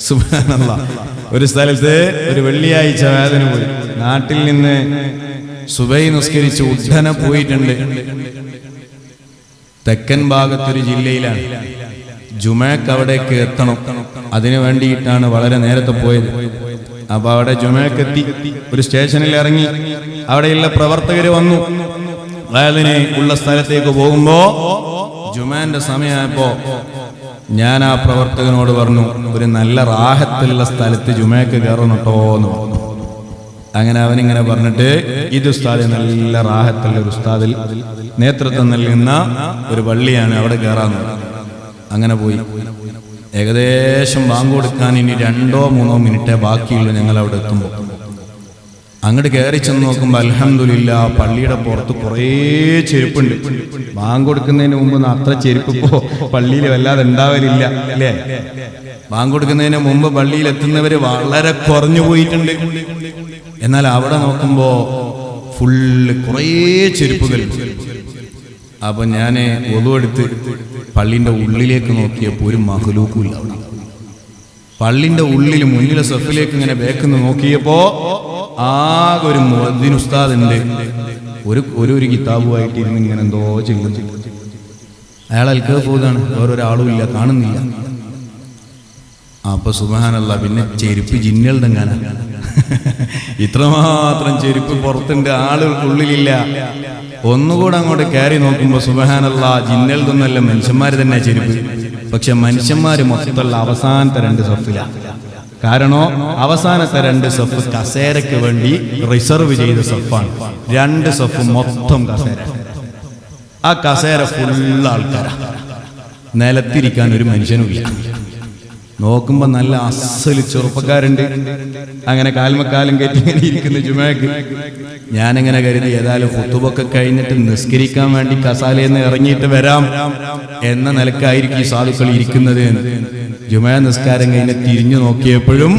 സുബ്ഹാനല്ലാ. ഒരു സ്ഥലത്ത് ഒരു വെള്ളിയാഴ്ച വേദന പോയി. നാട്ടിൽ നിന്ന് സുബൈ നിസ്കരിച്ച് ഉദ്ധന പോയിട്ടുണ്ട്. തെക്കൻ ഭാഗത്തൊരു ജില്ലയിലാണ്. ജുമേക്ക് അവിടേക്ക് എത്തണം. അതിനു വേണ്ടിയിട്ടാണ് വളരെ നേരത്തെ പോയത്. അപ്പൊ അവിടെ ജുമേക്ക് എത്തി. ഒരു സ്റ്റേഷനിൽ ഇറങ്ങി. അവിടെയുള്ള പ്രവർത്തകർ വന്നു. വേദന ഉള്ള സ്ഥലത്തേക്ക് പോകുമ്പോ ജുമാന്റെ സമയമായപ്പോ ഞാൻ ആ പ്രവർത്തകനോട് പറഞ്ഞു ഒരു നല്ല റാഹത്തുള്ള സ്ഥലത്ത് ജുമേക്ക് കയറണം കേട്ടോ എന്ന് പറഞ്ഞു. അങ്ങനെ അവനിങ്ങനെ പറഞ്ഞിട്ട് ഇത് ഉസ്താദ് നല്ല റാഹത്തുള്ള ഒരു ഉസ്താദിൽ നേതൃത്വം നൽകുന്ന ഒരു പള്ളിയാണ് അവിടെ കയറാൻ അങ്ങനെ പോയി. ഏകദേശം ബാങ്ക് കൊടുക്കാൻ ഇനി രണ്ടോ മൂന്നോ മിനിറ്റേ ബാക്കിയുള്ളൂ ഞങ്ങൾ അവിടെ എത്തുമ്പോൾ. അങ്ങോട്ട് കയറി ചെന്ന് നോക്കുമ്പോൾ അലഹമില്ല പള്ളിയുടെ പുറത്ത് കുറേ ചെരുപ്പുണ്ട്. ബാങ്ക് കൊടുക്കുന്നതിന് മുമ്പ് അത്ര ചെരുപ്പ് ഇപ്പോ പള്ളിയിൽ വല്ലാതെ ഉണ്ടാവലില്ല അല്ലേ? ബാങ്ക് കൊടുക്കുന്നതിന് മുമ്പ് പള്ളിയിൽ എത്തുന്നവര് വളരെ കുറഞ്ഞു പോയിട്ടുണ്ട്. എന്നാൽ അവിടെ നോക്കുമ്പോ ഫുള്ള് കുറേ ചെരുപ്പുകൾ. അപ്പൊ ഞാൻ ഒതുവെടുത്ത് പള്ളിന്റെ ഉള്ളിലേക്ക് നോക്കിയപ്പോ ഒരു മഹലൂക്കുമില്ല പള്ളിന്റെ ഉള്ളിൽ മുന്നിലെ സെഫിലേക്ക് ഇങ്ങനെ ബേക്കുന്ന നോക്കിയപ്പോ ആകെ ഒരു മുഹദ്ദിൻ ഉസ്താദിന്റെ ഒരു ഒരു ഒരു കിതാബുമായിട്ട് ഇരുന്ന് ഇങ്ങനെ എന്തോ ചെയ്യുന്നു. അയാൾ അൽക്കഫൂദാണ് വേറൊരാളും ഇല്ല കാണുന്നില്ല. അപ്പൊ സുബാനല്ല പിന്നെ ചെരുപ്പ് ജിന്നുകളുടെ ഞാനാ ഇത്രമാത്രം ചെരുപ്പ് പുറത്തുണ്ട് ആൾ ഉള്ളിലില്ല. ഒന്നുകൂടെ അങ്ങോട്ട് കയറി നോക്കുമ്പോ സുബഹാനല്ല ജിന്നുകളുടെ മനുഷ്യന്മാര് തന്നെ ചെരുപ്പ്. പക്ഷെ മനുഷ്യന്മാര് മൊത്തമുള്ള അവസാനത്തെ രണ്ട് സഫില. കാരണോ അവസാനത്തെ രണ്ട് സഫ് കസേരയ്ക്ക് വേണ്ടി റിസർവ് ചെയ്ത സഫാണ്. രണ്ട് സഫ് മൊത്തം കസേര. ആ കസേര ഫുൾ ആൾക്കാരാ. നിലത്തിരിക്കാൻ ഒരു മനുഷ്യനുമില്ല. നോക്കുമ്പോ നല്ല അസൽ ചെറുപ്പക്കാരുണ്ട് അങ്ങനെ കാൽമക്കാലം കയറ്റി ഇങ്ങനെ ഇരിക്കുന്ന ജുമാക്ക് ഞാനിങ്ങനെ കരുതി ഏതായാലും ഫുത്തുബൊക്കെ കഴിഞ്ഞിട്ട് നിസ്കരിക്കാൻ വേണ്ടി കസാലയിൽ നിന്ന് ഇറങ്ങിയിട്ട് വരാം എന്ന നിലക്കായിരിക്കും ഈ സാധുക്കൾ ഇരിക്കുന്നത് ജുമാ നിസ്കാരം കഴിഞ്ഞ് തിരിഞ്ഞു നോക്കിയപ്പോഴും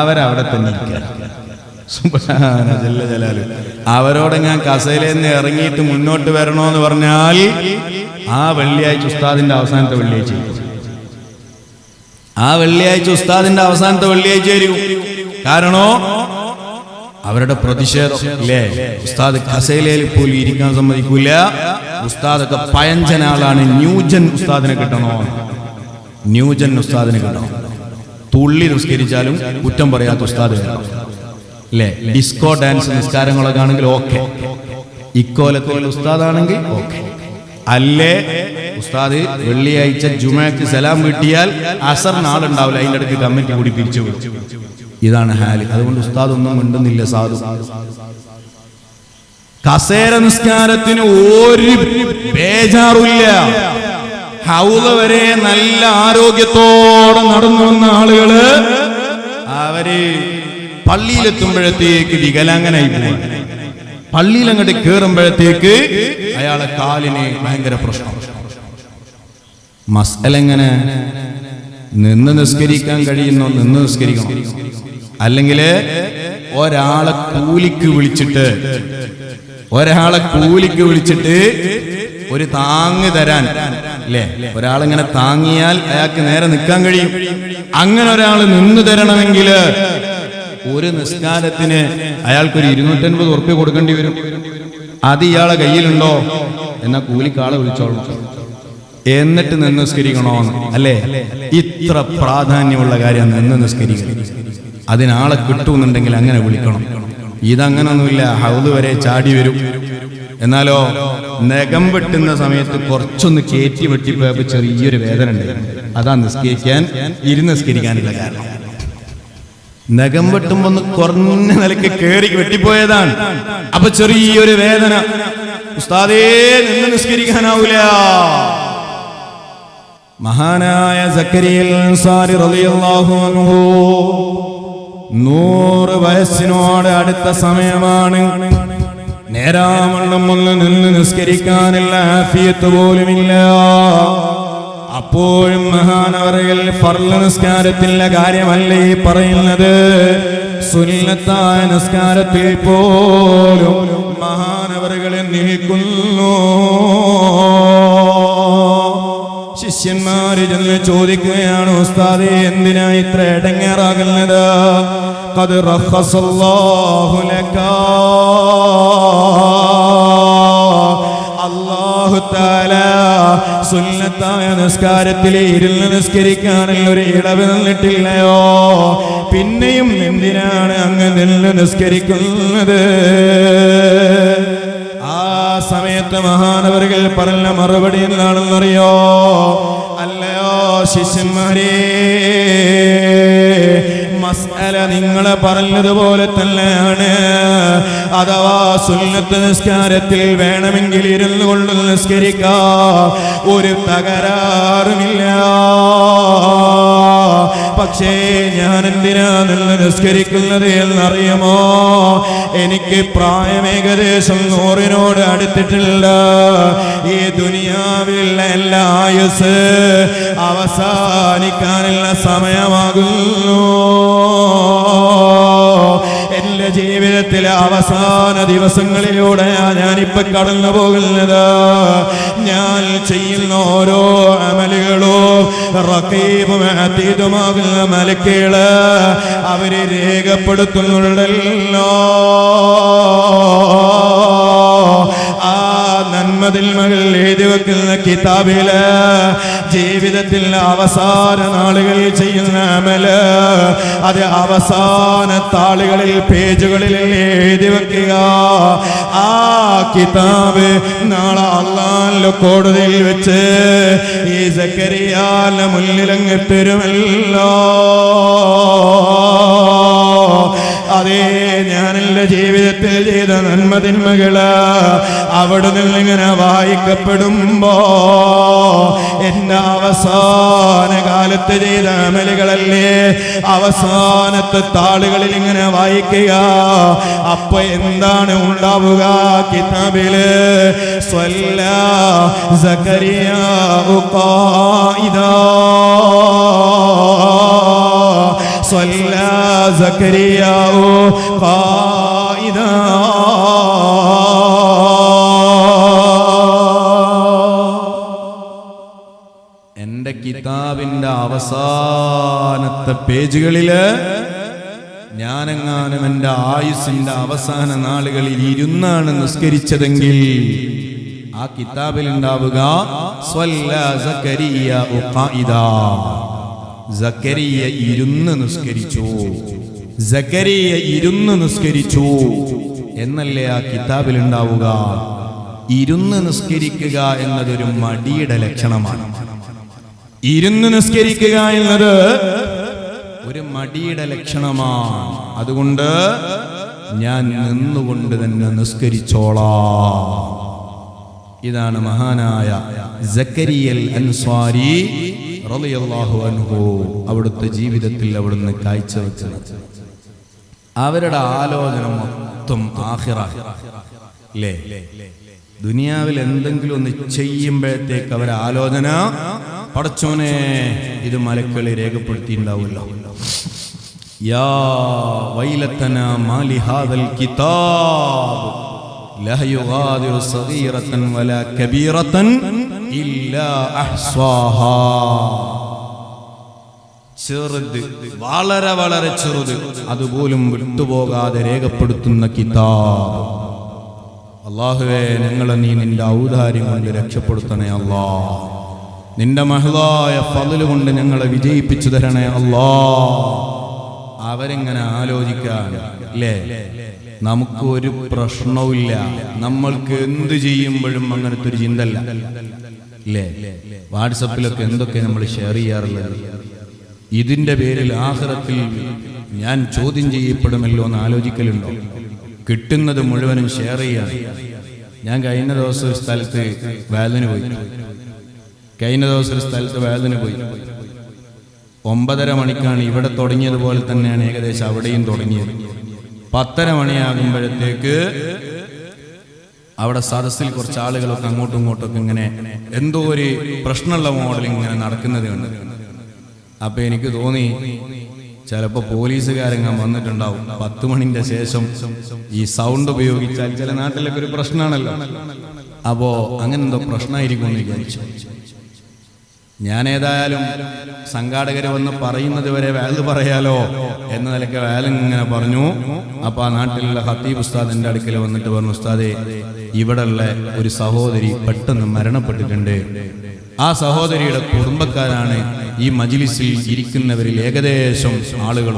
അവരവിടെ തന്നെ. അവരോട് ഞാൻ കസേലയെന്ന് ഇറങ്ങിയിട്ട് മുന്നോട്ട് വരണോ എന്ന് പറഞ്ഞാൽ ആ വെള്ളിയാഴ്ച ഉസ്താദിന്റെ അവസാനത്തെ വെള്ളിയാഴ്ച. ആ വെള്ളിയാഴ്ച ഉസ്താദിന്റെ അവസാനത്തെ വെള്ളിയാഴ്ച ആയിരിക്കും. കാരണോ? അവരുടെ പ്രതിഷേധം. ഇല്ലേ? ഉസ്താദ് കസേലയിൽ പോലും ഇരിക്കാൻ സമ്മതിക്കൂല. ഉസ്താദൊക്കെ പയഞ്ചൻ ന്യൂജൻ ഉസ്താദിനെ കിട്ടണോ? ന്യൂജൻ ഉസ്താദിനെ കിട്ടണം? തുള്ളി നിസ്കരിച്ചാലും കുറ്റം പറയാത്ത ഉസ്താദ് അല്ലേ ഡിസ്കോ ഡാൻസ് നിസ്കാരങ്ങളൊക്കെ ആണെങ്കിൽ ഓക്കെ. ഇക്കോലത്തിൽ ഉസ്താദാണെങ്കിൽ ഓക്കെ. അല്ലേ? ഉസ്താദ് വെള്ളിയാഴ്ച ജുമയ്ക്ക് സലാം കിട്ടിയാൽ അസർ നാളുണ്ടാവില്ല. അതിന്റെ അടുത്ത് കമ്മിറ്റി കൂടി പിരിച്ചു വിളിച്ചു ഇതാണ് ഹാൽ. അതുകൊണ്ട് ഉസ്താദ് ഒന്നും മിണ്ടുന്നില്ല സാധു. കസേര നിസ്കാരത്തിന് ഒരു ബേജാറില്ല. ഹൗല വരെ നല്ല ആരോഗ്യത്തോടെ നടന്നു വന്ന ആളുകൾ അവർ പള്ളിയിലെത്തുമ്പോഴത്തേക്ക് വികലാംഗനായി പോവാണ് പള്ളിയിൽ അങ്ങോട്ട് കയറുമ്പോഴത്തേക്ക് അയാളെ കാലിന് ഭയങ്കര പ്രശ്നം. മസ്കലെങ്ങനെ നിന്ന് നിസ്കരിക്കാൻ കഴിയുന്നോ നിന്ന് നിസ്കരിക്കണം? അല്ലെങ്കിൽ ഒരാളെ കൂലിക്ക് വിളിച്ചിട്ട് ഒരാളെ കൂലിക്ക് വിളിച്ചിട്ട് ഒരു താങ്ങ് തരാൻ അല്ലേ ഒരാളിങ്ങനെ താങ്ങിയാൽ അയാൾക്ക് നേരെ നിൽക്കാൻ കഴിയും. അങ്ങനെ ഒരാൾ നിന്ന് തരണമെങ്കിൽ ഒരു നിസ്കാരത്തിന് അയാൾക്കൊരു ഇരുന്നൂറ്റൻപത് ഉറുപ്പ്യ കൊടുക്കേണ്ടി വരും. അത് ഇയാളെ കയ്യിലുണ്ടോ? എന്ന കൂലിക്കാളെ വിളിച്ചോളൂ. എന്നിട്ട് നിന്ന് നിസ്കരിക്കണോന്ന്. അല്ലേ? ഇത്ര പ്രാധാന്യമുള്ള കാര്യം നിന്ന് നിസ്കരിക്കണം അതിനാളെ കിട്ടുമെന്നുണ്ടെങ്കിൽ അങ്ങനെ വിളിക്കണം. ഇതങ്ങനൊന്നുമില്ല. ഹൗദ് വരെ ചാടി വരും. എന്നാലോ നഖം വെട്ടുന്ന സമയത്ത് കുറച്ചൊന്ന് കയറ്റി വെട്ടിപ്പോയപ്പോ ചെറിയൊരു വേദന ഉണ്ട് അതാ നിസ്കരിക്കാൻ ഇരുന്ന് നിസ്കരിക്കാനുള്ള കാരണം. നഖം വെട്ടുമ്പോ ഒന്ന് കുറഞ്ഞ നിലയ്ക്ക് കേറി വെട്ടിപ്പോയതാണ്. അപ്പൊ ചെറിയൊരു വേദന. ഉസ്താദേ നിന്ന് നിസ്കരിക്കാനാവൂല. മഹാനായ സക്കരിയൽ നൂറ് വയസ്സിനോട് അടുത്ത സമയമാണ്. നേരാമണ്ണം ഒന്ന് നിന്ന് നിസ്കരിക്കാനുള്ള ആഫിയത്ത് പോലുമില്ല. അപ്പോഴും മഹാനവറയിൽ ഫർള നിസ്കാരത്തിന്റെ കാര്യമല്ലേ ഈ പറയുന്നത്. സുന്നത്തായ നിസ്കാരത്തിൽ പോലും മഹാനവറുകളെ നീക്കുന്നു ശിഷ്യന്മാര് ചെന്ന് ചോദിക്കുകയാണ് ഉസ്താദി എന്തിനാ ഇത്ര ഇടങ്ങേറാകുന്നത്? അത് റഹസല്ലാഹുലക്കാ സുന്നത്തായ നിസ്കാരത്തിൽ ഇരുന്ന് നിസ്കരിക്കാനുള്ള ഒരു ഇളവ് തന്നിട്ടില്ലയോ? പിന്നെയും എന്തിനാണ് അങ്ങ് നിന്ന് നിസ്കരിക്കുന്നത്? ആ സമയത്ത് മഹാനവറുകൾ പറഞ്ഞ മറുപടി എന്താണെന്നറിയോ? അല്ലയോ ശിഷ്യന്മാരെ നിങ്ങൾ പറഞ്ഞതുപോലെ തന്നെയാണ്. അഥവാ സുന്നത്ത് നിസ്കാരത്തിൽ വേണമെങ്കിൽ ഇരുന്നു കൊണ്ട് നിസ്കരിക്കാം. ഒരു തകരാറുമില്ല. പക്ഷേ ഞാൻ എന്തിനാ നിന്ന് നിസ്കരിക്കുന്നത് എന്നറിയുമോ? എനിക്ക് പ്രായം ഏകദേശം നൂറിനോട് അടുത്തിട്ടില്ല. ഈ ദുനിയാവിലുള്ള എല്ലാ ആയുസ് അവസാനിക്കാനുള്ള സമയമാകുന്നു. എന്റെ ജീവിതത്തിലെ അവസാന ദിവസങ്ങളിലൂടെയാ ഞാനിപ്പോ കടന്നു പോകുന്നത് ഞാൻ ചെയ്യുന്ന ഓരോ അമലുകളും റക്കീബും അതീതുമാകുന്ന മലക്കുകൾ അവർ രേഖപ്പെടുത്തുന്നുണ്ടല്ലോ. ആ നന്മതിന്മകൾ എഴുതി വെക്കുന്ന കിതാബിൽ ജീവിതത്തിൽ അവസാന നാളുകളിൽ ചെയ്യുന്ന അമൽ അത് അവസാന താളുകളിൽ പേജുകളിൽ എഴുതി വെക്കുക. ആ കിതാബ് നാളെ അള്ളാന്റെ കോടതിയിൽ വെച്ച് ഈ സക്കരിയാല മുന്നിലങ്ങ് തരുമല്ലോ അതേ ഞാൻ എന്റെ ജീവിതത്തിൽ ചെയ്ത നന്മതിന്മകൾ അവിടെ നിന്നിങ്ങനെ വായിക്കപ്പെടുമ്പോ എന്റെ അവസാന കാലത്ത് ചെയ്ത അമലുകളല്ലേ? അവസാനത്തെ താളുകളിൽ ഇങ്ങനെ വായിക്കുക. അപ്പൊ എന്താണ് ഉണ്ടാവുക? അള്ളാഹു ആ കിതാബിൽ സക്കറിയ സക്കറിയ എന്റെ കിതാബിന്റെ അവസാനത്തെ പേജുകളിൽ ഞാനെങ്ങാനും എന്റെ ആയുസിന്റെ അവസാന നാളുകളിൽ ഇരുന്നാണ് നിസ്കരിച്ചതെങ്കിൽ ആ കിതാബിൽ ഉണ്ടാവുക. സക്കരിയ ഇരുന്ന് നിസ്കരിച്ചു. സക്കരിയ ഇരുന്ന് നിസ്കരിച്ചു. എന്നല്ലേ ആ കിതാബിൽ ഉണ്ടാവുക? ഇരുന്ന് നിസ്കരിക്കുക എന്നതൊരു മടിയുടെ ലക്ഷണമാണ്. ഇരുന്ന് നിസ്കരിക്കുക എന്നത് ഒരു മടിയുടെ ലക്ഷണമാണ്. അതുകൊണ്ട് ഞാൻ നിന്നുകൊണ്ട് തന്നെ നിസ്കരിച്ചോളാം. ഇതാണ് മഹാനായ ജക്കരിയൽ അൻസ്വാരി റളിയല്ലാഹു അൻഹു അവിടുത്തെ ജീവിതത്തിൽ അവിടുന്ന് കാഴ്ചവെച്ചത്. അവരുടെ ആലോചന മൊത്തം ആഹിറ ദുനിയാവിൽ എന്തെങ്കിലും ഒന്ന് ചെയ്യുമ്പോഴത്തേക്ക് അവരെ ആലോചന പടച്ചോനെ ഇത് മലക്കളി രേഖപ്പെടുത്തിയിട്ടുണ്ടാവുമല്ലോ യാ വൈലത്തന മാലി ഹാദൽ കിതാബ് لا يغادر صغيرة ولا كبيرة إلا أحصاها ചെറുത് വളരെ വളരെ ചെറുത് അതുപോലും വിട്ടുപോകാതെ രേഖപ്പെടുത്തുന്ന കിതാബ് അള്ളാഹുവേ ഞങ്ങളെ നീ നിന്റെ ഔദാര്യം കൊണ്ട് രക്ഷപ്പെടുത്തണേ അല്ലാ നിന്റെ മഹളായ പതിൽ കൊണ്ട് ഞങ്ങളെ വിജയിപ്പിച്ചു തരണേ അല്ലാ അവരെങ്ങനെ ആലോചിക്കാൻ അല്ലേ നമുക്ക് ഒരു പ്രശ്നവുമില്ല. നമ്മൾക്ക് എന്ത് ചെയ്യുമ്പോഴും അങ്ങനത്തെ ഒരു ചിന്തല്ല. അല്ലേ വാട്സപ്പിലൊക്കെ എന്തൊക്കെ നമ്മൾ ഷെയർ ചെയ്യാറുള്ളത്? ഇതിന്റെ പേരിൽ ആഹ്റത്തിൽ ഞാൻ ചോദ്യം ചെയ്യപ്പെടുമല്ലോ എന്ന് ആലോചിക്കലുണ്ടോ? കിട്ടുന്നത് മുഴുവനും ഷെയർ ചെയ്യാം ഞാൻ കഴിഞ്ഞ ദിവസം ഒരു സ്ഥലത്ത് വേദന പോയി. കഴിഞ്ഞ ദിവസം ഒരു സ്ഥലത്ത് വേദന പോയി. ഒമ്പതര മണിക്കാണ് ഇവിടെ തുടങ്ങിയതുപോലെ തന്നെയാണ് ഏകദേശം അവിടെയും തുടങ്ങിയത്. പത്തര മണിയാകുമ്പോഴത്തേക്ക് അവിടെ സദസ്സിൽ കുറച്ച് ആളുകളൊക്കെ അങ്ങോട്ടും ഇങ്ങോട്ടൊക്കെ ഇങ്ങനെ എന്തോ ഒരു പ്രശ്നമുള്ള മോഡൽ ഇങ്ങനെ നടക്കുന്നത് കണ്ട്. അപ്പൊ എനിക്ക് തോന്നി ചിലപ്പോ പോലീസുകാരെങ്ങാൻ വന്നിട്ടുണ്ടാവും. പത്ത് മണിന്റെ ശേഷം ഈ സൗണ്ട് ഉപയോഗിച്ചാൽ ചില നാട്ടിലൊക്കെ ഒരു പ്രശ്നമാണല്ലോ അപ്പോ അങ്ങനെ എന്തോ പ്രശ്നമായിരിക്കും എന്ന് വിചാരിച്ചു. ഞാൻ ഏതായാലും സംഘാടകർ വന്ന് പറയുന്നത് വരെ വേൽ പറയാലോ എന്ന നിലയ്ക്ക് ഇങ്ങനെ പറഞ്ഞു. അപ്പൊ ആ നാട്ടിലുള്ള ഹത്തീബ് ഉസ്താദിന്റെ അടുക്കൽ വന്നിട്ട് പറഞ്ഞു ഉസ്താദെ ഇവിടെയുള്ള ഒരു സഹോദരി പെട്ടെന്ന് മരണപ്പെട്ടിട്ടുണ്ട്. ആ സഹോദരിയുടെ കുടുംബക്കാരാണ് ഈ മജിലിസിൽ ഇരിക്കുന്നവരിൽ ഏകദേശം ആളുകൾ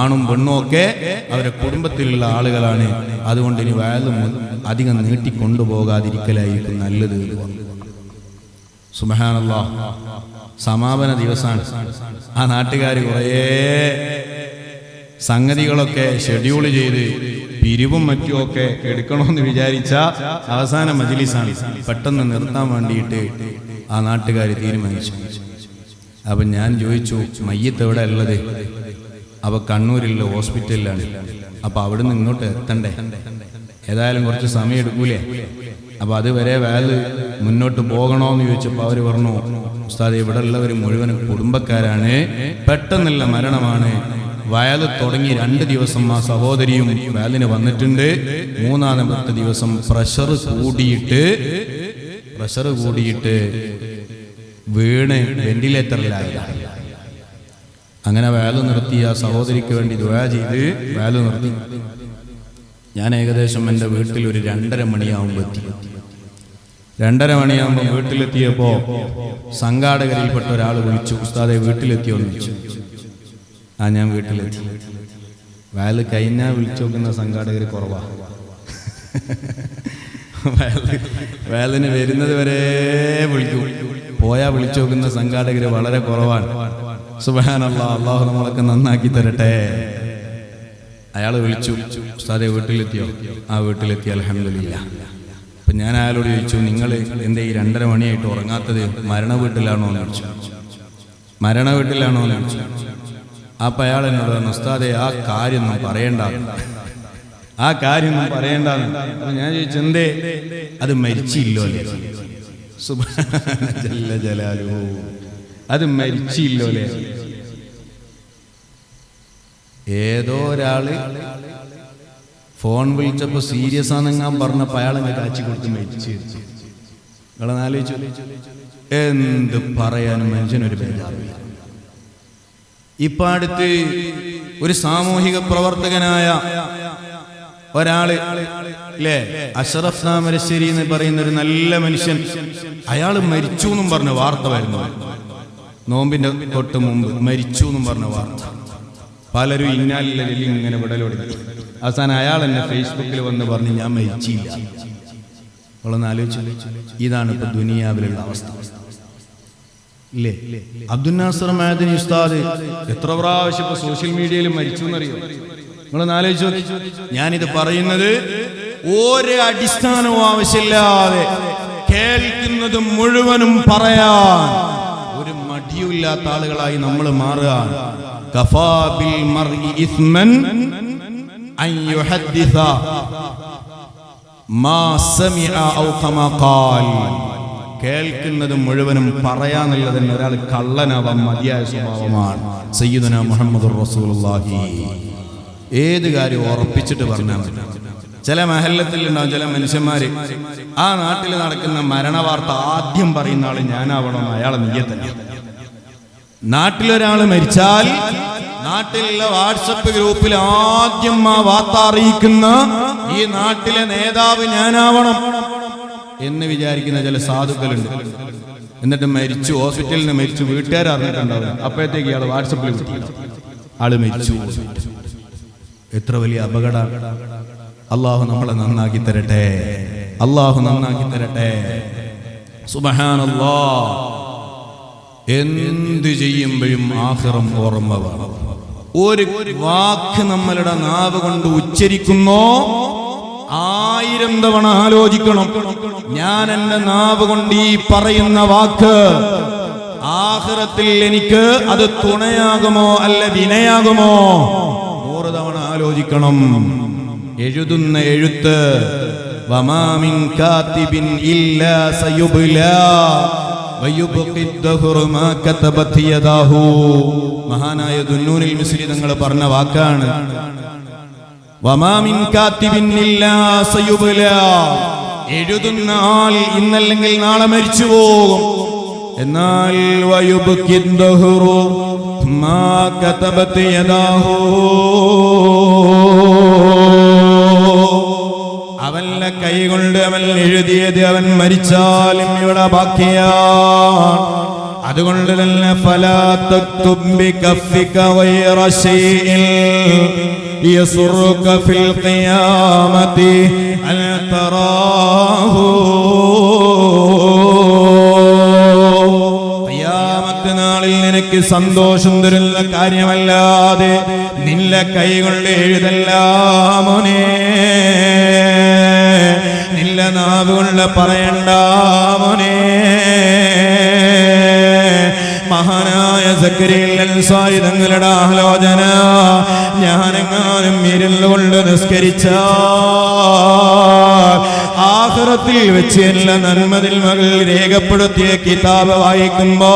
ആണും പെണ്ണും ഒക്കെ അവരുടെ കുടുംബത്തിലുള്ള ആളുകളാണ്. അതുകൊണ്ട് ഇനി വേല അധികം നീട്ടിക്കൊണ്ടുപോകാതിരിക്കലായിരിക്കും നല്ലത് പറഞ്ഞു. സമാപന ദിവസമാണ് ആ നാട്ടുകാർ കുറേ സംഗതികളൊക്കെ ഷെഡ്യൂൾ ചെയ്ത് പിരിവും മറ്റുമൊക്കെ എടുക്കണമെന്ന് വിചാരിച്ച അവസാന മജിലിസാണ്. പെട്ടെന്ന് നിർത്താൻ വേണ്ടിയിട്ട് ആ നാട്ടുകാർ തീരുമാനിച്ചു. അപ്പൊ ഞാൻ ചോദിച്ചു മയ്യത്ത് എവിടെ ഉള്ളത് അപ്പൊ കണ്ണൂരിലുള്ള ഹോസ്പിറ്റലിലാണ്. അപ്പൊ അവിടുന്ന് ഇങ്ങോട്ട് എത്തണ്ടേ? ഏതായാലും കുറച്ച് സമയം എടുക്കൂലേ? അപ്പൊ അതുവരെ വേൽ മുന്നോട്ട് പോകണോന്ന് ചോദിച്ചപ്പോൾ അവർ പറഞ്ഞു ഉസ്താദ് ഇവിടെ ഉള്ളവർ മുഴുവൻ കുടുംബക്കാരാണ്. പെട്ടെന്നുള്ള മരണമാണ്. വയൽ തുടങ്ങി രണ്ട് ദിവസം ആ സഹോദരിയും വയലിന് വന്നിട്ടുണ്ട്. മൂന്നാമത്തെ ദിവസം പ്രഷർ കൂടിയിട്ട് പ്രഷർ കൂടിയിട്ട് വീണ് വെന്റിലേറ്ററിലായി. അങ്ങനെ വേല നിർത്തിയ സഹോദരിക്ക് വേണ്ടി ദുആ ചെയ്ത് വേല നിർത്തി. ഞാൻ ഏകദേശം എന്റെ വീട്ടിൽ ഒരു രണ്ടര മണിയാവുമ്പോൾ എത്തി. രണ്ടര മണിയാകുമ്പോൾ വീട്ടിലെത്തിയപ്പോൾ സംഘാടകരിൽപ്പെട്ട ഒരാൾ വിളിച്ചു ഉസ്താദെ വീട്ടിലെത്തിയോ? ചോദിച്ചു. ആ ഞാൻ വീട്ടിലെത്തി. വയൽ കഴിഞ്ഞാൽ വിളിച്ചു നോക്കുന്ന സംഘാടകർ കുറവാ. വയലിന് വരുന്നത് വരെ വിളിക്കും. പോയാ വിളിച്ചു നോക്കുന്ന സംഘാടകർ വളരെ കുറവാണ്. സുബാനല്ല അള്ളാഹു നമ്മളൊക്കെ നന്നാക്കി തരട്ടെ. അയാൾ വിളിച്ചു ഉസ്താദെ വീട്ടിലെത്തിയോ? ആ വീട്ടിലെത്തി അലഹമില്ല അപ്പൊ ഞാൻ അയാളോട് ചോദിച്ചു നിങ്ങൾ എന്താ ഈ രണ്ടര മണിയായിട്ട് ഉറങ്ങാത്തത് മരണ വീട്ടിലാണോ? എന്ന് ചോദിച്ചു. മരണ വീട്ടിലാണോ? എന്ന് ചോദിച്ചു. അപ്പൊ അയാൾ എന്നോട് ഉസ്താദെ ആ കാര്യമൊന്നും പറയണ്ട. ആ കാര്യം പറയേണ്ട ഞാൻ ചോദിച്ചു എന്തേ? അത് മരിച്ചില്ലോ അത് മരിച്ചില്ലോ അല്ലേ? ഏതോ ഒരാൾ ഫോൺ വിളിച്ചപ്പോ സീരിയസ് ആണെങ്ങാൻ പറഞ്ഞപ്പോ അയാളെ കാച്ചി കൊടുത്ത് മരിച്ചു. നിങ്ങളെ എന്ത് പറയാനും മനുഷ്യനൊരു ബേജാറില്ല. ഇപ്പൊ ഒരു സാമൂഹിക പ്രവർത്തകനായ ഒരാൾ അല്ലേ അഷറഫ് താമരശ്ശേരി എന്ന് പറയുന്ന ഒരു നല്ല മനുഷ്യൻ. അയാൾ മരിച്ചു എന്നും പറഞ്ഞ വാർത്ത വരുന്നു. നോമ്പിന്റെ തൊട്ട് മുമ്പ് മരിച്ചു എന്നും പറഞ്ഞ വാർത്ത. പലരും ഇന്നാലില്ല ഇങ്ങനെ വിടലൊടുങ്ങി അവസാനം അയാൾ എന്നെ ഫേസ്ബുക്കിൽ വന്ന് പറഞ്ഞ് ഞാൻ മരിച്ചില്ല. ഇതാണ് ഇപ്പൊ ദുനിയാവിലുള്ള അവസ്ഥ. ഇല്ലേ അബ്ദുൽ നാസർ മാദിനി ഉസ്താദ് എത്ര പ്രാവശ്യം ഇപ്പൊ സോഷ്യൽ മീഡിയയിൽ മരിച്ചു എന്നറിയോ ആലോചിച്ചു ഞാനിത് പറയുന്നത് ഒരു അടിസ്ഥാനവും ആവശ്യമില്ലാതെ കേൾക്കുന്നത് മുഴുവനും പറയാൻ ഒരു മടിയുമില്ലാത്ത ആളുകളായി നമ്മൾ മാറുക കേൾക്കുന്നത് മുഴുവനും പറയാന്നുള്ളതിന് ഒരാൾ കള്ളനാവാൻ മതിയായ സ്വഭാവമാണ്. സയ്യിദന മുഹമ്മദ് റസൂലുള്ളാഹി. ഏത് കാര്യം ഉറപ്പിച്ചിട്ട് പറഞ്ഞാൽ മതി. ചില മഹല്ലത്തിൽ ഉണ്ടാവും ചില മനുഷ്യന്മാര്. ആ നാട്ടിൽ നടക്കുന്ന മരണ വാർത്ത ആദ്യം പറയുന്ന ആൾ ഞാനാവണം അയാളെ നീയത്തന്നെ നാട്ടിലൊരാൾ മരിച്ചാൽ നാട്ടിലുള്ള വാട്സപ്പ് ഗ്രൂപ്പിൽ ആദ്യം ആ വാർത്ത അറിയിക്കുന്ന ഈ നാട്ടിലെ നേതാവ് ഞാനാവണം എന്ന് വിചാരിക്കുന്ന ചില സാധുക്കളുണ്ട്. എന്നിട്ട് മരിച്ചു ഹോസ്പിറ്റലിൽ നിന്ന് മരിച്ചു വീട്ടുകാർ അറിഞ്ഞിട്ടുണ്ടാവും അപ്പോഴത്തേക്ക് ഇയാൾ വാട്സപ്പിൽ ആൾ മരിച്ചു. എത്ര വലിയ അപകട? അള്ളാഹു നമ്മളെ നന്നാക്കി തരട്ടെ. അള്ളാഹു നന്നാക്കി തരട്ടെ. സുബഹാനല്ലാ. എന്ത് ചെയ്യുമ്പോഴും ആഹ്റം ഓർമ്മ ഒരു വാക്ക് നമ്മളുടെ നാവ് കൊണ്ട് ഉച്ചരിക്കുന്നോ? ആയിരം തവണ ആലോചിക്കണം. ഞാൻ എന്റെ നാവ് കൊണ്ട് ഈ പറയുന്ന വാക്ക് ആഹ്റത്തിൽ എനിക്ക് അത് തുണയാകുമോ അല്ല വിനയാകുമോ? ആലോചിക്കണം. എഴുതുന്ന എഴുത്ത് വമാമിൻ മഹാനായ ദുന്നൂനിൽ മിസ്ലി നിങ്ങൾ പറഞ്ഞ വാക്കാണ് വമാമിൻ എഴുതുന്ന ആൾ ഇന്നല്ലെങ്കിൽ നാളെ മരിച്ചു പോകും എന്നാൽ മാ കതബത്ത് യദാഹു അവന്റെ കൈകൊണ്ട് അവൻ എഴുതിയത് അവൻ മരിച്ചാലും ഇവിടെ ബാക്കിയാണ്. അതുകൊണ്ട് തന്നെ ഫലാത്തുമ്പി കഫിക വൈറശീൽ അൻ നിനക്ക് സന്തോഷം തരുന്ന കാര്യമല്ലാതെ നിന്റെ കൈകൊണ്ട് എഴുതല്ല മോനെ. നിന്റെ നാവ് കൊണ്ട് പറയണ്ട മോനെ. മഹാനായ തങ്ങളുടെ ആലോചന ഞാനെങ്ങാനും ഇരുന്നുകൊണ്ട് നിസ്കരിച്ച. ആഹ്റത്തിൽ വെച്ച് എല്ലാ നന്മതിൽ മകൾ രേഖപ്പെടുത്തിയ കിതാബ് വായിക്കുമ്പോ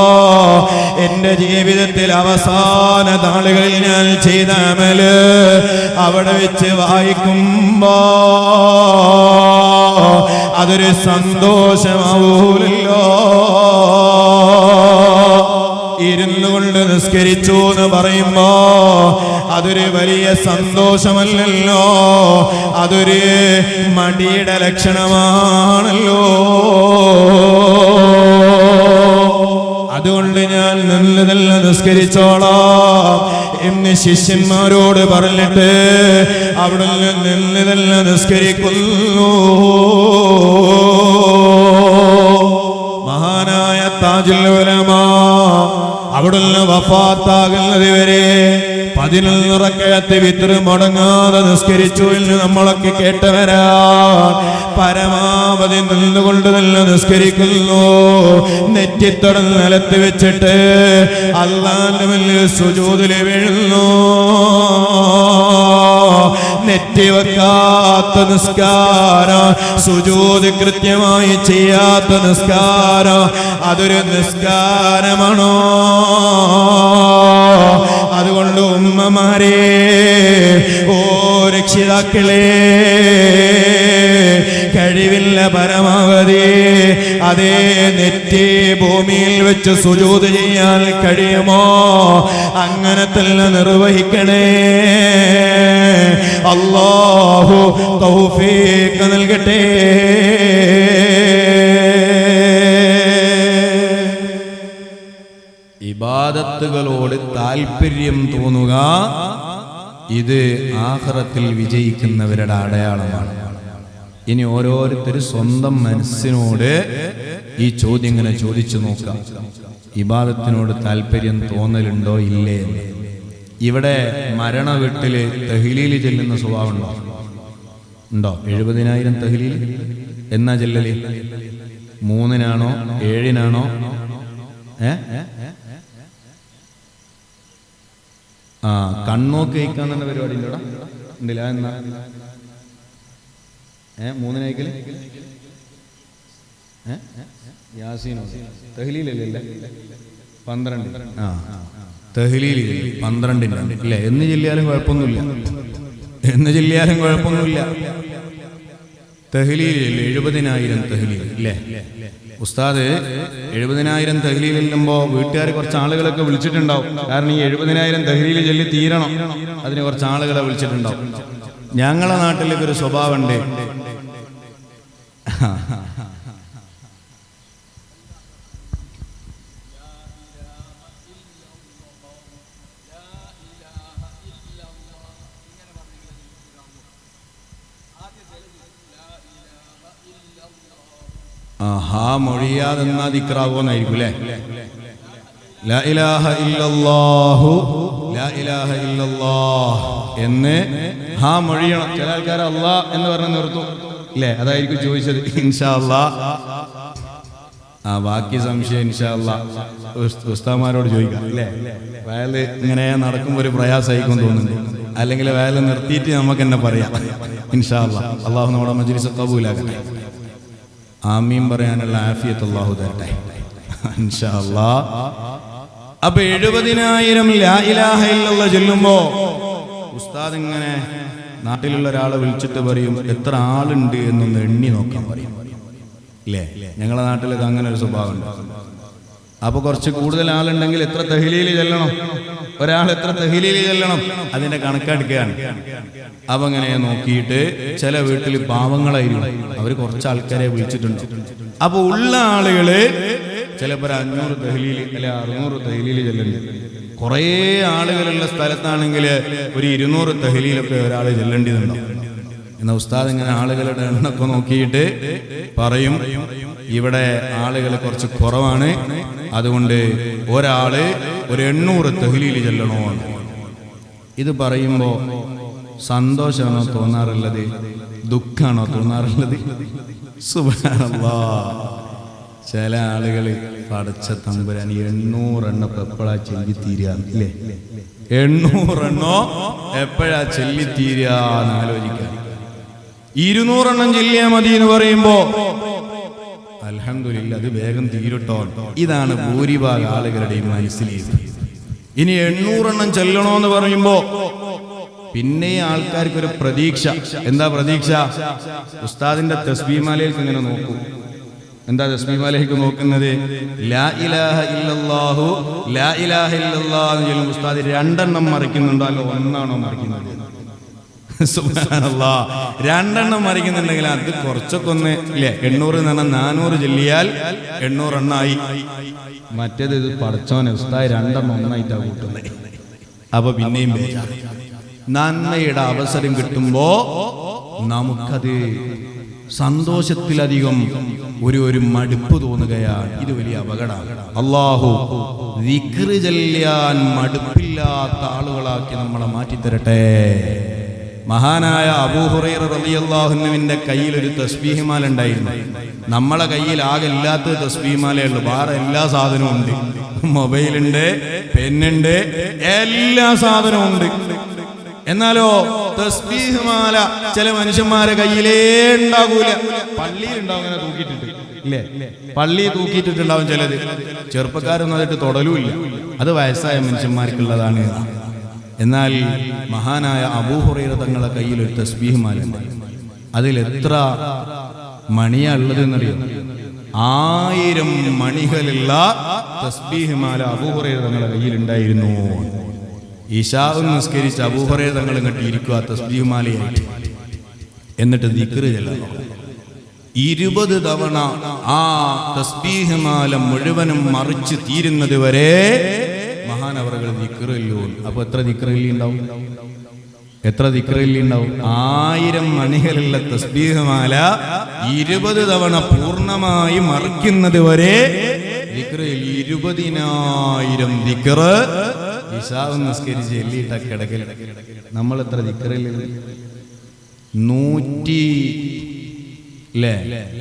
എന്റെ ജീവിതത്തിൽ അവസാന നാളുകളിൽ ഞാൻ ചെയ്ത അമൽ അവിടെ വെച്ച് വായിക്കുമ്പോ അതൊരു സന്തോഷമാവൂലല്ലോ. ഇരുന്നു കൊണ്ട് നിസ്കരിച്ചു എന്ന് പറയുമ്പോ അതൊരു വലിയ സന്തോഷമല്ലല്ലോ. അതൊരു മടിയുടെ ലക്ഷണമാണല്ലോ. അതുകൊണ്ട് ഞാൻ നല്ലതല്ല നിസ്കരിച്ചോളാം എന്ന് ശിഷ്യന്മാരോട് പറഞ്ഞിട്ട് അവിടെ നല്ല നല്ലതല്ല നിസ്കരിക്കുന്നു. മഹാനായ താജുൽ ഉലമാ. അവിടുന്ന് വഫാത്താകുന്നത് പതിനൊന്ന് റക്കയത്ത് വിത്ര മുടങ്ങാതെ നിസ്കരിച്ചു എന്ന് നമ്മളൊക്കെ കേട്ടവരാ. പരമാവധി നിന്നുകൊണ്ട് തന്നെ നിസ്കരിക്കുന്നു. നെറ്റിത്തടം നിലത്ത് വെച്ചിട്ട് അള്ളാന്റെ മുന്നിൽ സുജൂതിൽ വീഴുന്നു. നെറ്റി വെക്കാത്ത നിസ്കാരം സുജൂതി കൃത്യമായി ചെയ്യാത്ത നിസ്കാരം അതൊരു നിസ്കാരമാണോ? അതുകൊണ്ട് ഉമ്മമാരെ ഓ രക്ഷിതാക്കളെ കഴിവില്ല പരമാവധി അതേ നെറ്റി ഭൂമിയിൽ വെച്ച് സുജൂത് ചെയ്യാൻ കഴിയുമോ? അങ്ങനെ തന്നെ നിർവഹിക്കണേ. അല്ലാഹു തൗഫീഖ് നൽകട്ടെ. ഇബാദത്തുകളോട് താല്പര്യം തോന്നുക ഇത് ആഹ്റത്തിൽ വിജയിക്കുന്നവരുടെ അടയാളമാണ്. ഇനി ഓരോരുത്തർ സ്വന്തം മനസ്സിനോട് ഈ ചോദ്യം ഇങ്ങനെ ചോദിച്ചു നോക്കാം. ഇബാദത്തിനോട് താല്പര്യം തോന്നലുണ്ടോ ഇല്ലേ. ഇവിടെ മരണ വീട്ടിൽ തഹ്ലീൽ ചെല്ലുന്ന സ്വഭാവം ഉണ്ടോ? ഉണ്ടോ എഴുപതിനായിരം തഹ്ലീൽ എന്നാ ചെല്ലല്? മൂന്നിനാണോ? ഏഴിനാണോ? ഏ? ആ കണ്ണോക്ക് കഴിക്കാൻ തന്നെ പരിപാടി ഉണ്ടോടാ ഉണ്ടല്ല എന്നാ. ഏ മൂന്നിനയക്കൽ ഏ യാസീനോ? തഹ്ലീലല്ലേ? പന്ത്രണ്ട്. ആ തഹ്ലീൽ പന്ത്രണ്ടിന്. അല്ലേ എന്ന് ചൊല്ലിയാലും കുഴപ്പമൊന്നുമില്ല. എന്ന് ചൊല്ലിയാലും കുഴപ്പമൊന്നുമില്ല. തഹ്ലീലിൽ എഴുപതിനായിരം തഹ്ലീൽ അല്ലേ ഉസ്താദ് എഴുപതിനായിരം തഹ്ലീൽ ചെല്ലുമ്പോ വീട്ടുകാർ കുറച്ച് ആളുകളൊക്കെ വിളിച്ചിട്ടുണ്ടാവും. കാരണം ഈ എഴുപതിനായിരം തഹ്ലീൽ ചൊല്ലി തീരണം. അതിന് കുറച്ച് ആളുകളെ വിളിച്ചിട്ടുണ്ടാവും. ഞങ്ങളെ നാട്ടിലേക്ക് ഒരു സ്വഭാവമുണ്ട്. ആ ഹാ മൊഴിയാതെന്നാ ദിക്റാവോന്നായിരിക്കും അല്ലേ എന്ന് ഹാ മൊഴിയണം. ചില ആൾക്കാർ അല്ലാ എന്ന് പറഞ്ഞ് നിർത്തും. അല്ലേ അതായിരിക്കും ചോദിച്ചത്. ഇൻഷാ അല്ലാ ആ ബാക്കി സംശയം ഇൻഷാ അല്ലാ ഉസ്- ചോദിക്കാം അല്ലേ വയൽ ഇങ്ങനെ നടക്കുമ്പോൾ ഒരു പ്രയാസമായിക്കും തോന്നുന്നുണ്ട്. അല്ലെങ്കിൽ വയൽ നിർത്തിയിട്ട് നമുക്ക് എന്നെ പറയാം. ഇൻഷാ അല്ലാ അള്ളാഹു നമ്മുടെ മജ്ലിസ് കബൂലാകട്ടെ ആമീൻ പറയാനുള്ള ആഫിയത്ത് അള്ളാഹു തരട്ടെ. അപ്പൊ എഴുപതിനായിരം ചൊല്ലുമ്പോ ഉസ്താദ് ഇങ്ങനെ നാട്ടിലുള്ള ഒരാളെ വിളിച്ചിട്ട് പറയും എത്ര ആളുണ്ട്? എന്നൊന്ന് എണ്ണി നോക്കാൻ പറയും. ഇല്ലേ? ഞങ്ങളെ നാട്ടിലൊക്കെ അങ്ങനെ ഒരു സ്വഭാവം സ്വഭാവമുണ്ട്. അപ്പൊ കുറച്ച് കൂടുതൽ ആളുണ്ടെങ്കിൽ എത്ര തെഹിലയിൽ ചെല്ലണം? ഒരാൾ എത്ര തെഹിലയിൽ ചെല്ലണം? അതിന്റെ കണക്കെടുക്കുകയാണ്. അപ്പൊ അങ്ങനെ നോക്കിയിട്ട് ചില വീട്ടിൽ പാവങ്ങളായിരുന്നു അവർ കുറച്ച് ആൾക്കാരെ വിളിച്ചിട്ടുണ്ട്. അപ്പൊ ഉള്ള ആളുകൾ ചിലപ്പോ ഒരു അഞ്ഞൂറ് തെഹലിയിൽ അല്ലെ അറുന്നൂറ് തെഹലിയിൽ ചെല്ലുന്നുണ്ട് കുറേ ആളുകളുള്ള സ്ഥലത്താണെങ്കിൽ ഒരു ഇരുന്നൂറ് തെഹലിയിലൊക്കെ ഒരാൾ ചെല്ലേണ്ടതുണ്ടാവും എന്ന ഉസ്താദ് ഇങ്ങനെ ആളുകളുടെ എണ്ണൊക്കെ നോക്കിയിട്ട് പറയും. ഇവിടെ ആളുകൾ കുറച്ച് കുറവാണ്. അതുകൊണ്ട് ഒരാൾ ഒരു എണ്ണൂറ് തെഹ്ലീൽ ചെല്ലണോ ഇത് പറയുമ്പോ സന്തോഷമാണോ തോന്നാറുള്ളത്? ദുഃഖാണോ തോന്നാറുള്ളത്? ചില ആളുകൾ പടച്ച തമ്പുരാൻ എണ്ണൂറെണ്ണം എപ്പോഴാ ചെല്ലിത്തീരുക അല്ലേ എണ്ണൂറെണ്ണോ എപ്പോഴാ ചെല്ലിത്തീരുക എന്ന് ആലോചിക്കാം. ഇരുന്നൂറെണ്ണം ചെല്ലിയാ മതി എന്ന് പറയുമ്പോ അൽഹംദുലില്ല അത് വേഗം തീരട്ടോ. ഇതാണ് ഭൂരിഭാഗം ആളുകളുടെയും മനസ്സിലേക്ക്. ഇനി എണ്ണൂറെണ്ണം ചെല്ലണോന്ന് പറയുമ്പോ പിന്നെ ആൾക്കാർക്ക് ഒരു പ്രതീക്ഷ. എന്താ പ്രതീക്ഷ? ഉസ്താദിന്റെ തസ്ബീമാലയിലേക്ക് ഇങ്ങനെ നോക്കൂ. എന്താ തസ്ബീമാലയിലേക്ക് നോക്കുന്നത്? ലാ ഇലാഹ ലാ ഇലാഹ എന്ന് ഉസ്താദ് രണ്ടെണ്ണം മറിക്കുന്നുണ്ടോ? അല്ല ഒന്നാണോ മറിക്കുന്നത്. രണ്ടെണ്ണം മറിക്കുന്നുണ്ടെങ്കിൽ അത് കുറച്ചൊക്കെ ഒന്ന് ഇല്ലേ? എണ്ണൂറ് എന്ന് പറഞ്ഞാൽ നാനൂറ് ചൊല്ലിയാൽ എണ്ണൂറെണ്ണായി. മറ്റേത് ഇത് പടച്ചോനെ ഉസ്തായി രണ്ടെണ്ണം ഒന്നായിട്ടാ കൂട്ടുന്നത് അപ്പൊ പിന്നെയും. നന്മയുടെ അവസരം കിട്ടുമ്പോ നമുക്കത് സന്തോഷത്തിലധികം ഒരു ഒരു മടുപ്പ് തോന്നുകയാണ്. ഇത് വലിയ അപകടമാണ്. അള്ളാഹു വിക്രി ചെല്ലാൻ മടുപ്പില്ലാത്ത ആളുകളാക്കി നമ്മളെ മാറ്റിത്തരട്ടെ. മഹാനായ റളിയല്ലാഹുവിന്റെ കയ്യിൽ ഒരു തസ്ബീഹിമാല ഉണ്ടായിരുന്നു. നമ്മളെ കയ്യിൽ ആകെ ഇല്ലാത്ത തസ്ബീഹിമാലേ ഉള്ളൂ. വേറെ എല്ലാ സാധനവും ഉണ്ട്. മൊബൈലുണ്ട് പെന്നുണ്ട് എല്ലാ സാധനവും ഉണ്ട്. എന്നാലോ തസ്ബീഹ്മാല ചില മനുഷ്യന്മാരെ കയ്യിലേ ഉണ്ടാകൂല. പള്ളിയിൽ ഉണ്ടാവും അങ്ങനെ തൂക്കിയിട്ടിട്ട്. ഇല്ലേ? പള്ളി തൂക്കിയിട്ടിട്ടുണ്ടാവും ചിലത്. ചെറുപ്പക്കാരൊന്നും അതിട്ട് തൊടലുമില്ല അത് വയസ്സായ മനുഷ്യന്മാർക്കുള്ളതാണ്. എന്നാൽ മഹാനായ അബൂഹുറൈറ തങ്ങളെ കയ്യിൽ ഒരു തസ്ബീഹ്മാല ഉണ്ട് അതിൽ എത്ര മണിയാ ഉള്ളതെന്നറിയോ? ആയിരം മണികളുള്ള തസ്ബീഹുമാല അബൂഹുറൈറ തങ്ങളെ കയ്യിലുണ്ടായിരുന്നു ഇഷാവും നിസ്കരിച്ച് അബൂഹുറൈറ തങ്ങൾ ഇങ്ങോട്ട് ഇരിക്കുക തസ്ബീഹുമാലയായിട്ട്. എന്നിട്ട് ദിക്റ് ചെല്ലണം ഇരുപത് തവണ ആ തസ്ബീഹുമാല മുഴുവനും മറിച്ച് തീരുന്നത് വരെ മഹാനവറുകൾ ദിക്റല്ലോ അപ്പൊ എത്ര ദിക്രലി ഉണ്ടാവും എത്ര ദിക്രലി ഉണ്ടാവും ആയിരം മണികളുള്ള തസ്ബീഹമാല ഇരുപത് തവണ പൂർണമായി മറിക്കുന്നത് വരെ ഇരുപതിനായിരം ദിക്റ് ഇഷാവ് നിസ്കരിച്ച് എല്ലിട്ട കിടക്കൽ നമ്മൾ എത്ര ദിക്കറിൽ നൂറ്റി അല്ലേ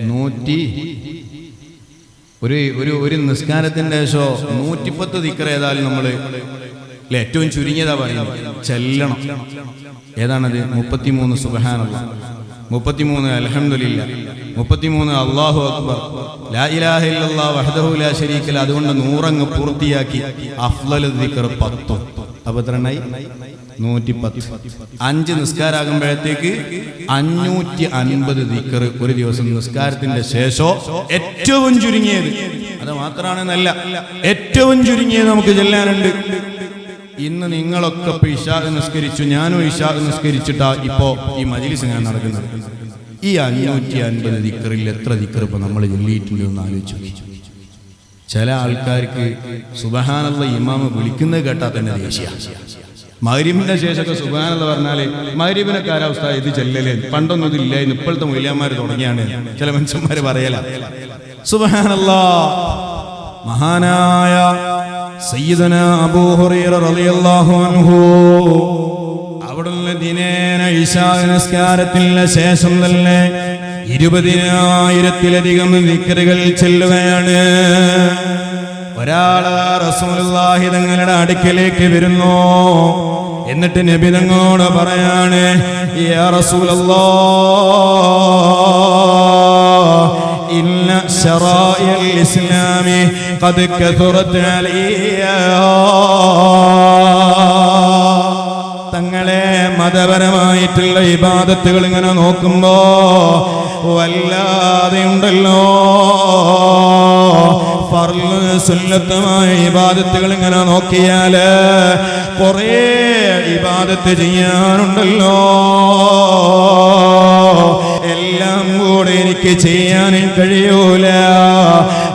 നൂറ്റി ഒരു ഒരു ഒരു നിസ്കാരത്തിന്റെ ശേഷം നൂറ്റിപ്പത്ത് ദിക്ര ഏതായാലും നമ്മൾ അല്ലെ? ഏറ്റവും ചുരുങ്ങിയതാ പറയുന്നത്. ചെല്ലണം. ഏതാണത്? മുപ്പത്തിമൂന്ന് സുബഹാനുള്ള മുപ്പത്തിമൂന്ന് അലഹമില്ല മുപ്പത്തിമൂന്ന് അള്ളാഹു അക്ബർ. ലാ ഇലാഹ ലാ അതുകൊണ്ട് നൂറങ്ങ് പൂർത്തിയാക്കി അഫ്ലൽ ദിക്ർ പത്തും. നൂറ്റി പത്ത് അഞ്ച് നിസ്കാരാകുമ്പോഴത്തേക്ക് അഞ്ഞൂറ്റി അൻപത് ദിക്കർ ഒരു ദിവസം നിസ്കാരത്തിന്റെ ശേഷോ? ഏറ്റവും ചുരുങ്ങിയത്. അത് മാത്രമാണെന്നല്ല ഏറ്റവും ചുരുങ്ങിയത് നമുക്ക് ചെല്ലാനുണ്ട്. ഇന്ന് നിങ്ങളൊക്കെ ഇപ്പൊ ഇഷാ നിസ്കരിച്ചു ഞാനും ഇഷാ നിസ്കരിച്ചിട്ടാ ഇപ്പോ ഈ മജിലിസ് ഞാൻ നടക്കുന്നത്. ഈ അഞ്ഞൂറ്റി അൻപത് ദിക്കറിൽ എത്ര ദിക്കർ ഇപ്പൊ നമ്മൾ ചൊല്ലിയിട്ടുണ്ട് എന്ന് ആലോചിച്ചു ചില ആൾക്കാർക്ക് സുബഹാനുള്ള ഇമാമ വിളിക്കുന്നത് കേട്ടാ തന്നെ ദേഷ്യ. മഹരീബിന്റെ ശേഷമൊക്കെ സുബഹാനുള്ള പറഞ്ഞാൽ മഹരീബിനെ കാലാവസ്ഥ ഇത് ചെല്ലലേ? പണ്ടൊന്നും ഇതില്ല ഇന്ന് ഇപ്പോഴത്തെ മൂല്യന്മാർ തുടങ്ങിയാണ്. ചില മനുഷ്യന്മാര് പറയല. സുബഹാനല്ലാ മഹാനായ സയ്യിദന അബൂ ഹുറൈറ റളിയല്ലാഹു അൻഹു. അവിടുന്ന് ദിനേന ഇശാ നിസ്കാരത്തിന് ശേഷം തന്നെ ഇരുപതിനായിരത്തിലധികം ദിക്റുകൾ ചെല്ലുകയാണ്. ഒരാൾ റസൂലുള്ളാഹി തങ്ങളുടെ അടുക്കലേക്ക് വരുന്നു. എന്നിട്ട് നബി തങ്ങളോട് പറയാണ് إن شرائع الإسلام قد كثرت علي തങ്ങളെ മതപരമായിട്ടുള്ള ഇബാദത്തുകൾ ഇങ്ങനെ നോക്കുമ്പോ വല്ലാതെയുണ്ടല്ലോ ഫർള് സുന്നത്തമായ ഇബാദത്തുകൾ ഇങ്ങനെ നോക്കിയാല് കുറേ ഇബാദത്ത് ചെയ്യാനുണ്ടല്ലോ എല്ലാം കൂടെ എനിക്ക് ചെയ്യാനും കഴിയൂല.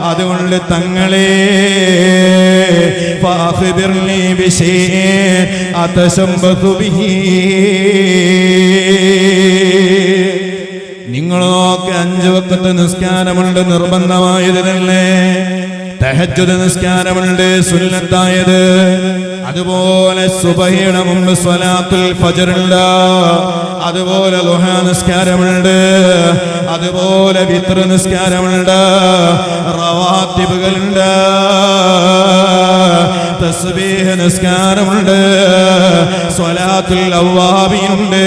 അതുകൊണ്ട് തങ്ങളെ ബിഹി നിങ്ങൾ നോക്കി അഞ്ചു വക്കത്ത് നിസ്കാരമുണ്ട് നിർബന്ധമായതിനല്ലേ? തഹജ്ജുദ് നിസ്കാരമുണ്ട് സുന്നത്തായത്. അതുപോലെ സുബഹിയുടെ മുമ്പ് സ്വലാത്തുൽ ഫജറുണ്ട്. അതുപോലെ ദുഹ നിസ്കാരമുണ്ട് അതുപോലെ വിത്ര നിസ്കാരമുണ്ട് റവാത്തിബുകളുണ്ട്. തസ്ബീഹ് നിസ്കാരമുണ്ട് സ്വലാത്തുൽ അവ്വാബിയുണ്ട്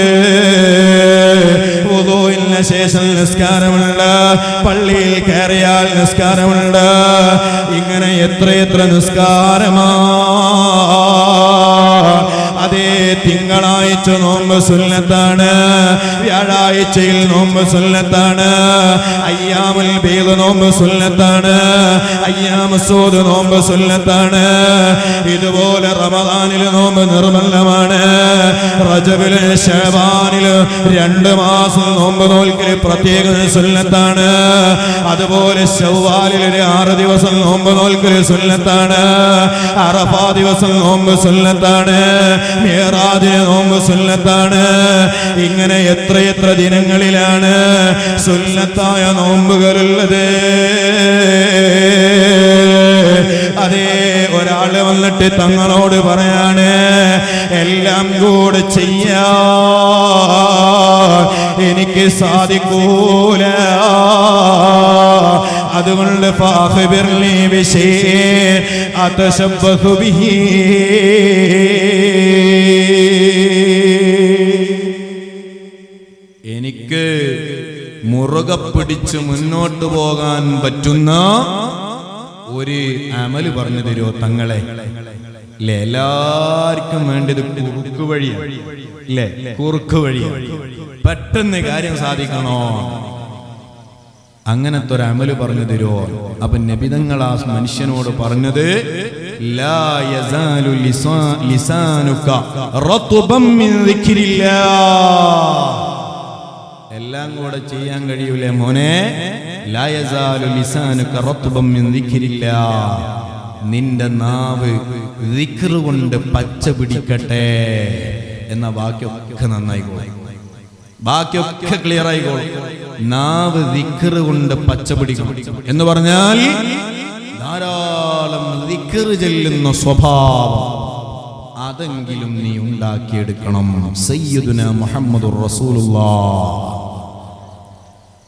വുദൂഇന് ശേഷം നിസ്കാരമുണ്ട്. പള്ളിയിൽ കയറിയാൽ നിസ്കാരമുണ്ട്. ഇങ്ങനെ എത്രയെത്ര നിസ്കാരമാ അതേ തിങ്കളാഴ്ച നോമ്പ് സുന്നത്താണ്. വ്യാഴാഴ്ചയിൽ നോമ്പ് സുന്നത്താണ്. അയ്യാമുൽ ബീദ് നോമ്പ് സുന്നത്താണ്. അയ്യാമ സൂദ് നോമ്പ് സുന്നത്താണ്. ഇതുപോലെ റമദാനിൽ നോമ്പ് നിർബന്ധമാണ്. റജബിൽ ഷബാനിൽ രണ്ട് മാസം നോമ്പ് നോൽക്കൽ പ്രത്യേക സുന്നത്താണ്. അതുപോലെ ശവ്വാലിൽ ഒരു ആറ് ദിവസം നോമ്പ് നോൽക്കൽ സുന്നത്താണ്. അറഫാ ദിവസം നോമ്പ് സുന്നത്താണ്. മേറാജിന് സുന്നത്താണ്. ഇങ്ങനെ എത്രയെത്ര ദിനങ്ങളിലാണ് സുന്നത്തായ നോമ്പുകളുള്ളത്. അതേ ഒരാൾ വന്നിട്ട് തങ്ങളോട് പറയാണ് എല്ലാം കൂടെ ചെയ്യാ. എനിക്ക് സാധിക്കൂല. അതുകൊണ്ട് എനിക്ക് മുറുകെ പിടിച്ച് മുന്നോട്ട് പോകാൻ പറ്റുന്ന ഒരു അമൽ പറഞ്ഞു തരുമോ തങ്ങളെ? ഇല്ലേ എല്ലാവർക്കും വേണ്ടത് കുറുക്ക് വഴിയാണ് ഇല്ലേ കുറുക്ക് വഴി പെട്ടെന്ന് കാര്യം സാധിക്കണോ? അങ്ങനത്തെ ഒരു അമൽ പറഞ്ഞു തരുമോ അപ്പൊ ആ മനുഷ്യനോട് പറഞ്ഞത് എല്ലാം കൂടെ ചെയ്യാൻ കഴിയൂലേ മോനെ? നിന്റെ നാവ് കൊണ്ട് പച്ച പിടിക്കട്ടെ എന്ന ബാക്കിയൊക്കെ നന്നായിക്കോളും. ബാക്കിയൊക്കെ ക്ലിയർ ആയിക്കോളും. നാവ് ദിക്റ് കൊണ്ട് പച്ചപിടിക്കും എന്ന് പറഞ്ഞാൽ ധാരാളം ദിക്റ് ചെല്ലുന്ന സ്വഭാവം അതെങ്കിലും നീ ഉണ്ടാക്കിയെടുക്കണം. സയ്യിദുന മുഹമ്മദുർ റസൂലുള്ളാഹ്